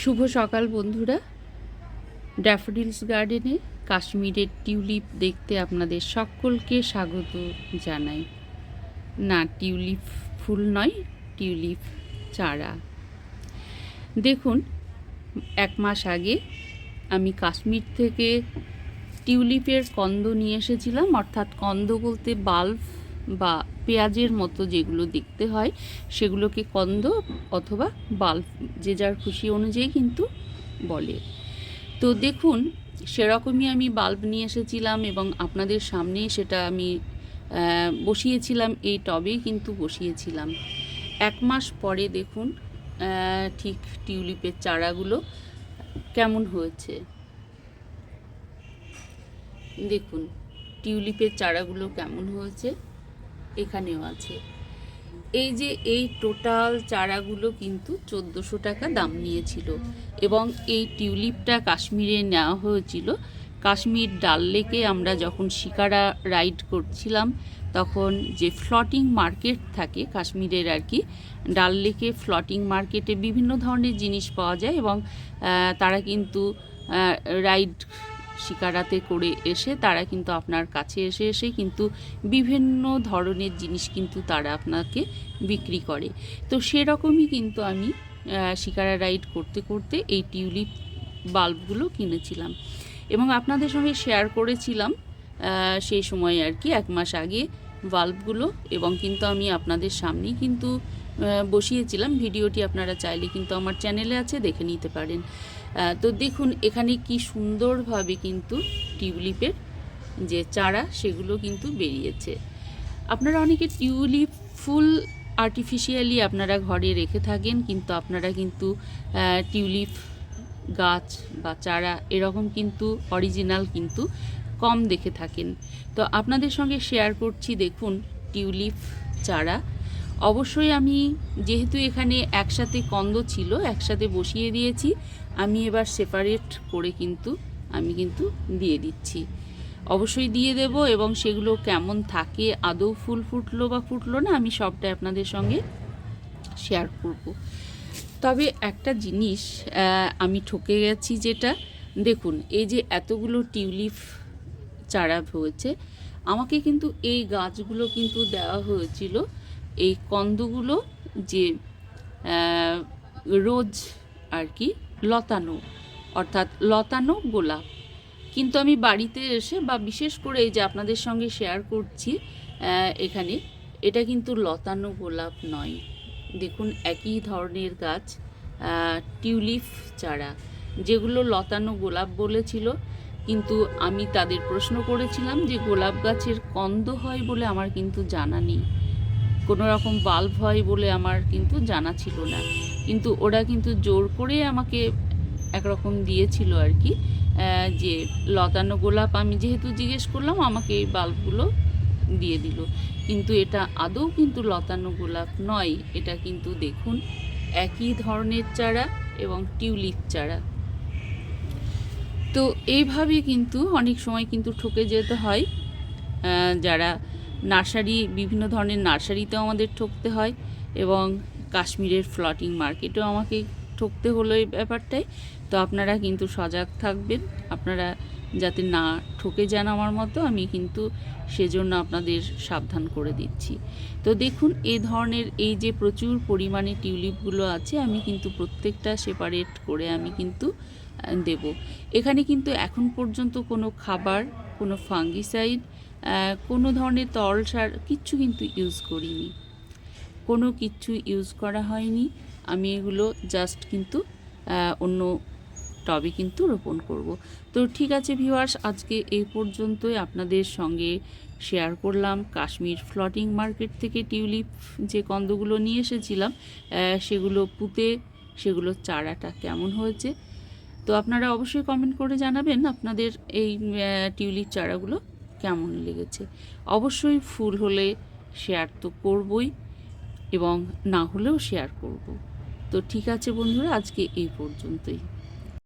শুভ সকাল বন্ধুরা। ড্যাফোডিলস গার্ডেনে কাশ্মীরের টিউলিপ দেখতে আপনাদের সকলকে স্বাগত জানাই। না, টিউলিপ ফুল নয়, টিউলিপ চারা। দেখুন, এক মাস আগে আমি কাশ্মীর থেকে টিউলিপের কন্দ নিয়ে এসেছিলাম, অর্থাৎ কন্দ বলতে বাল্ব বা পেঁয়াজের মতো যেগুলো দেখতে হয়, সেগুলোকে কন্দ অথবা বাল্ব যে যার খুশি অনুযায়ী কিন্তু বলে। তো দেখুন, সেরকমই আমি বাল্ব নিয়ে এসেছিলাম এবং আপনাদের সামনে সেটা আমি বসিয়েছিলাম, এই টবেই কিন্তু বসিয়েছিলাম। এক মাস পরে দেখুন ঠিক টিউলিপের চারাগুলো কেমন হয়েছে। দেখুন, টিউলিপের চারাগুলো কেমন হয়েছে। এখানেও আছে। এই যে এই টোটাল চারাগুলো কিন্তু চোদ্দোশো টাকা দাম নিয়েছিল এবং এই টিউলিপটা কাশ্মীরে নেওয়া হয়েছিল। কাশ্মীর ডাল লেকে আমরা যখন শিকারা রাইড করছিলাম, তখন যে ফ্লটিং মার্কেট থাকে কাশ্মীরের আর কি, ডাল লেকে ফ্লটিং মার্কেটে বিভিন্ন ধরনের জিনিস পাওয়া যায় এবং তারা কিন্তু রাইড শিকারাতে করে এসে তারা কিন্তু আপনার কাছে এসে এসে কিন্তু বিভিন্ন ধরনের জিনিস কিন্তু তারা আপনাকে বিক্রি করে। তো সেরকমই কিন্তু আমি শিকারা রাইড করতে করতে এই টিউলিপ বাল্বগুলো কিনেছিলাম। এবং আপনাদের সঙ্গে শেয়ার করেছিলাম সেই সময় আর কি এক মাস আগে বাল্বগুলো এবং কিন্তু আমি আপনাদের সামনেই কিন্তু বসিয়েছিলাম। ভিডিওটি আপনারা চাইলে কিন্তু আমার চ্যানেলে আছে, দেখে নিতে পারেন। তো দেখুন, এখানে কি সুন্দরভাবে কিন্তু টিউলিপের যে চারা, সেগুলো কিন্তু বেরিয়েছে। আপনারা অনেকে টিউলিপ ফুল আর্টিফিশিয়ালি আপনারা ঘরে রেখে থাকেন, কিন্তু আপনারা কিন্তু টিউলিপ গাছ বা চারা এরকম কিন্তু অরিজিনাল কিন্তু কম দেখে থাকেন। তো আপনাদের সঙ্গে শেয়ার করছি, দেখুন, টিউলিপ চারা অবশ্যই আমি যেহেতু এখানে একসাথে কন্দ ছিল, একসাথে বসিয়ে দিয়েছি, আমি এবার সেপারেট করে কিন্তু, আমি কিন্তু দিয়ে দিচ্ছি। অবশ্যই দিয়ে দেব এবং সেগুলো কেমন থাকে, আদৌ ফুল ফুটলো বা ফুটলো না, আমি সবটাই আপনাদের সঙ্গে শেয়ার করব। তবে একটা জিনিস আমি ঠকে গেছি যেটা, দেখুন, এই যে এতগুলো টিউলিপ চারা হয়েছে, আমাকে কিন্তু এই গাছগুলো কিন্তু দেওয়া হয়েছিল এই কন্দগুলো যে রোজ আর কি লতানো, অর্থাৎ লতানো গোলাপ। কিন্তু আমি বাড়িতে এসে বা বিশেষ করে এই যে আপনাদের সঙ্গে শেয়ার করছি এখানে, এটা কিন্তু লতানো গোলাপ নয়। দেখুন, একই ধরনের গাছ টিউলিপ চারা, যেগুলো লতানো গোলাপ বলেছিল। কিন্তু আমি তাদের প্রশ্ন করেছিলাম যে, গোলাপ গাছের কন্দ হয় বলে আমার কিন্তু জানা নেই। কোনো রকম বাল্ব হয় বলে আমার কিন্তু জানা ছিল না। কিন্তু ওরা কিন্তু জোর করে আমাকে একরকম দিয়েছিল আর কি যে লতানো গোলাপ আমি যেহেতু জিজ্ঞেস করলাম, আমাকে এই বাল্বগুলো দিয়ে দিল। কিন্তু এটা আদৌ কিন্তু লতানো গোলাপ নয়, এটা কিন্তু দেখুন একই ধরনের চারা এবং টিউলিপ চারা। তো এইভাবে কিন্তু অনেক সময় কিন্তু ঠকে যেতে হয় যারা নার্সারি, বিভিন্ন ধরনের নার্সারিতেও আমাদের ঠকতে হয় এবং কাশ্মীরের ফ্লটিং মার্কেটেও আমাকে ঠকতে হলো এই ব্যাপারটায়। তো আপনারা কিন্তু সজাগ থাকবেন। আপনারা যাতে না ঠকে যান আমার মতো, আমি কিন্তু সেজন্য আপনাদের সাবধান করে দিচ্ছি। তো দেখুন, এই ধরনের এই যে প্রচুর পরিমাণে টিউলিপগুলো আছে, আমি কিন্তু প্রত্যেকটা সেপারেট করে আমি কিন্তু দেব। এখানে কিন্তু এখন পর্যন্ত কোনো খাবার, কোনো ফাঙ্গিসাইড কোনো ধরনের তরল সার কিচ্ছু কিন্তু ইউজ করিনি। কোনো কিচ্ছু ইউজ করা হয়নি। আমি এগুলো জাস্ট কিন্তু অন্য টবে কিন্তু রোপণ করব। তো ঠিক আছে ভিউয়ার্স আজকে এই পর্যন্তই আপনাদের সঙ্গে শেয়ার করলাম। কাশ্মীর ফ্লটিং মার্কেট থেকে টিউলিপ যে কন্দগুলো নিয়ে এসেছিলাম সেগুলো পুঁতে সেগুলো চারাটা কেমন হয়েছে? তো আপনারা অবশ্যই কমেন্ট করে জানাবেন আপনাদের এই টিউলিপ চারাগুলো। কেমন লেগেছে। অবশ্যই ফুল হলে শেয়ার তো করবই এবং না হলেও শেয়ার করব। তো ঠিক আছে বন্ধুরা, আজকে এই পর্যন্তই।